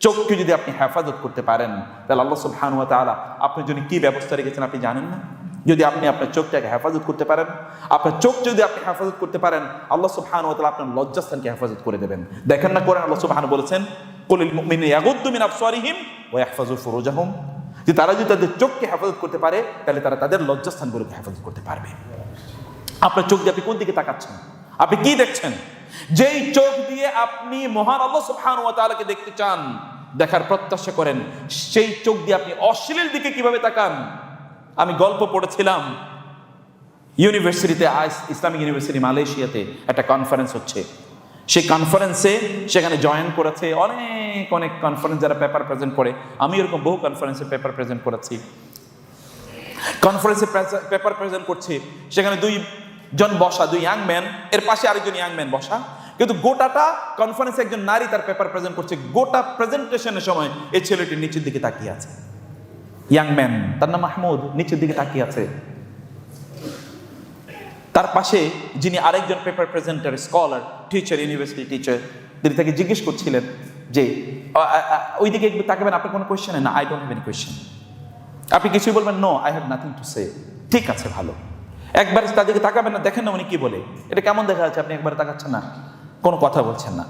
চোখকে যদি আপনি হেফাজত করতে পারেন, তাহলে আল্লাহ সুবহান ওয়া তাআলা আপনার জন্য কি ব্যবস্থা রেখেছেন আপনি জানেন না? যদি আপনি আপনার চোখটাকে হেফাজত করতে পারেন, আপনার চোখ যদি আপনি হেফাজত করতে পারেন, আল্লাহ সুবহান ওয়া তাআলা আপনার লজ্জাস্থানকে হেফাজত করে দেবেন। দেখেন না কোরআন আল্লাহ সুবহান বলেছেন, কুলিল মুমিনিনা ইয়াগুদ্দু মিন আবসারিহিম ওয়া ইয়াহফাজু ফুরুজাহুম। যে তারা যদি তাদের চোখকে হেফাজত করতে পারে, তাহলে তারা তাদের লজ্জাস্থানগুলোকে হেফাজত করতে পারবে। আপনার চোখ দিয়ে আপনি কোন দিকে তাকাচ্ছেন? আপনি কি দেখছেন? যেই চোখ দিয়ে আপনি মহান আল্লাহ সুবহানাহু ওয়া তাআলাকে দেখতে চান, দেখার প্রত্যাশা করেন, সেই চোখ দিয়ে আপনি অশ্লীল দিকে কীভাবে তাকান? আমি গল্প পড়েছিলাম, ইউনিভার্সিটিতে ইসলামিক ইউনিভার্সিটি মালয়েশিয়াতে একটা কনফারেন্স হচ্ছে। সেই কনফারেন্সে সেখানে জয়েন করেছে অনেক অনেক কনফারেন্স যারা পেপার প্রেজেন্ট করে। আমি এরকম বহু কনফারেন্সে পেপার প্রেজেন্ট করেছি। কনফারেন্সে পেপার প্রেজেন্ট করছে। সেখানে দুই জন বসা, দুই ইয়াং ম্যান এর পাশে আরেকজন ইয়াং ম্যান বসা। কিন্তু গোটাটা কনফারেন্সে একজন নারী তার পেপার প্রেজেন্ট করছে। গোটা প্রেজেন্টেশনের সময় এই ছেলেটি নিচের দিকে তাকিয়ে আছে। ইয়াং ম্যান তার নাম মাহমুদ, নিচের দিকে তাকিয়ে আছে। তার পাশে যিনি আরেকজন paper presenter scholar teacher university teacher তিনি তাকে জিজ্ঞেস করছিলেন যে ওইদিকে তাকাবেন, আপনার কোনো কোয়েশ্চেন না I don't have any question আপনি কিছুই বলবেন? No I have nothing to say ঠিক আছে, ভালো। একবার তাদেরকে তাকাবেন না, দেখেন না উনি কি বলে। এটা কেমন দেখা যাচ্ছে? আপনি একবার তাকাচ্ছেন না। কোনো কথা বলছেন না।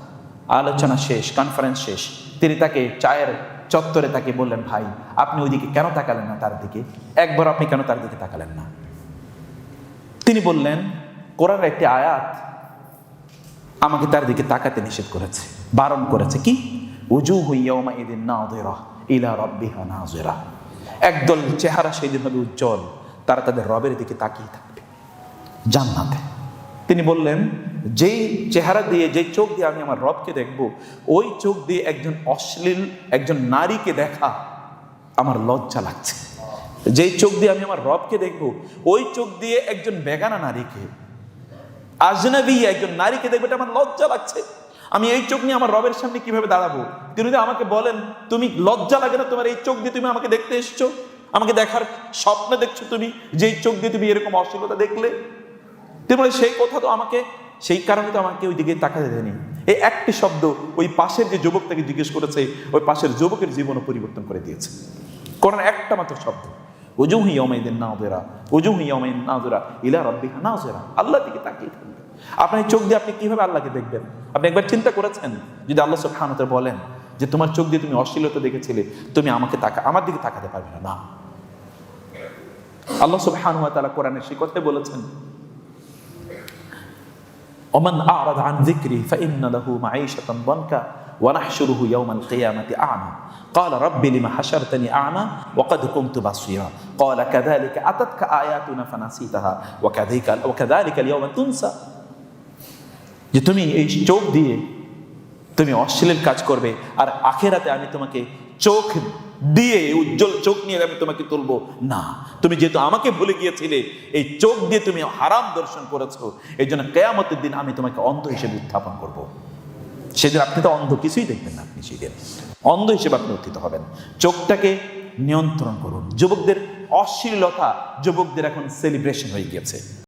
আলোচনা শেষ কনফারেন্স শেষ। তিনি তাকে চায়ের চত্বরে তাকে বললেন, ভাই, আপনি ওইদিকে কেন তাকালেন না তার দিকে? একবার আপনি কেন তার দিকে তাকালেন না? তিনি বললেন, কোরআনের একটি আয়াত আমাকে তার দিকে তাকাতে নিষেধ করেছে, বারণ করেছে। কি? উজু হুইয়াউমা ইদিন নাযিরা ইলা রাব্বিহা নাযিরা। একদল চেহারা সেই দিন হবে উজ্জ্বল। তারা তাদের রবের দিকে তাকিয়ে থাকবে জান্নাতে। তিনি বললেন, যেই চেহারা দিয়ে, যেই চোখ দিয়ে আমি আমার রবকে দেখব, ওই চোখ দিয়ে একজন অশ্লীল, একজন নারীকে দেখা আমার লজ্জা লাগছে। যেই চোখ দিয়ে আমি আমার রবকে দেখব, ওই চোখ দিয়ে একজন বেগানা নারীকে, আজনবী একজন নারীকে দেখবে, এটা আমার লজ্জা লাগছে। আমি এই চোখ নিয়ে আমার রবের সামনে কীভাবে দাঁড়াবো? তিনি যদি আমাকে বলেন, তুমি লজ্জা লাগে না তোমার এই চোখ দিয়ে তুমি আমাকে দেখতে এসছো? আমাকে দেখার স্বপ্ন দেখছ তুমি? যেই চোখ দিয়ে তুমি এরকম অশ্লীলতা দেখলে? তিনি বলে, সেই কথা তো আমাকে, সেই কারণে তো আমাকে ওই দিকে তাকাতে দেয়নি। এই একটি শব্দ ওই পাশের যে যুবক তাকে জিজ্ঞেস করেছে, ওই পাশের যুবকের জীবনও পরিবর্তন করে দিয়েছে। কোরআন একটা মাত্র শব্দ ওজুহি ইয়াউমাইদিন নাযিরা ওজুহি ইয়াউমাইদিন নাযিরা, ইলা রাব্বিহা নাযিরা। আল্লাহ দিকে তাকিয়ে থাকবে। আপনার চোখ দিয়ে আপনি কীভাবে আল্লাহকে দেখবেন? আপনি একবার চিন্তা করেছেন? যদি আল্লাহ ওয়া তাআলা বলেন যে, তোমার চোখ দিয়ে তুমি অশ্লীলতা দেখেছিলে, তুমি আমাকে তাকা, আমার দিকে তাকাতে পারবে না। না। আল্লাহ সুবহানাহু ওয়া তাআলা কোরআনে সেই কথাই বলেছেন ومن أعرض عن ذكري فإن له معيشة ضنكا ونحشره يوم القيامة أعمى قال رب لما حشرتني أعمى وقد كنت بصيرا قال كذلك أتتك آياتنا فنسيتها وكذلك وكذلك اليوم تنسى যে তুমি এই চোখ দিয়ে তুমি অশ্লীল কাজ করবে আর আখেরাতে আমি তোমাকে চোখ দিয়ে উজ্জ্বল চোখ নিয়ে আমি তোমাকে তুলবো। না, তুমি যেহেতু আমাকে ভুলে গিয়েছিলে, এই চোখ দিয়ে তুমি হারাম দর্শন করেছ, এই জন্য কেয়ামতের দিন আমি তোমাকে অন্ধ হিসেবে উত্থাপন করব। সেদিন আপনি তো অন্ধ, কিছুই দেখবেন না আপনি সেদিন। অন্ধ হিসেবে আপনি উত্থিত হবেন। চোখটাকে নিয়ন্ত্রণ করুন। যুবকদের অশ্লীলতা যুবকদের এখন সেলিব্রেশন হয়ে গিয়েছে।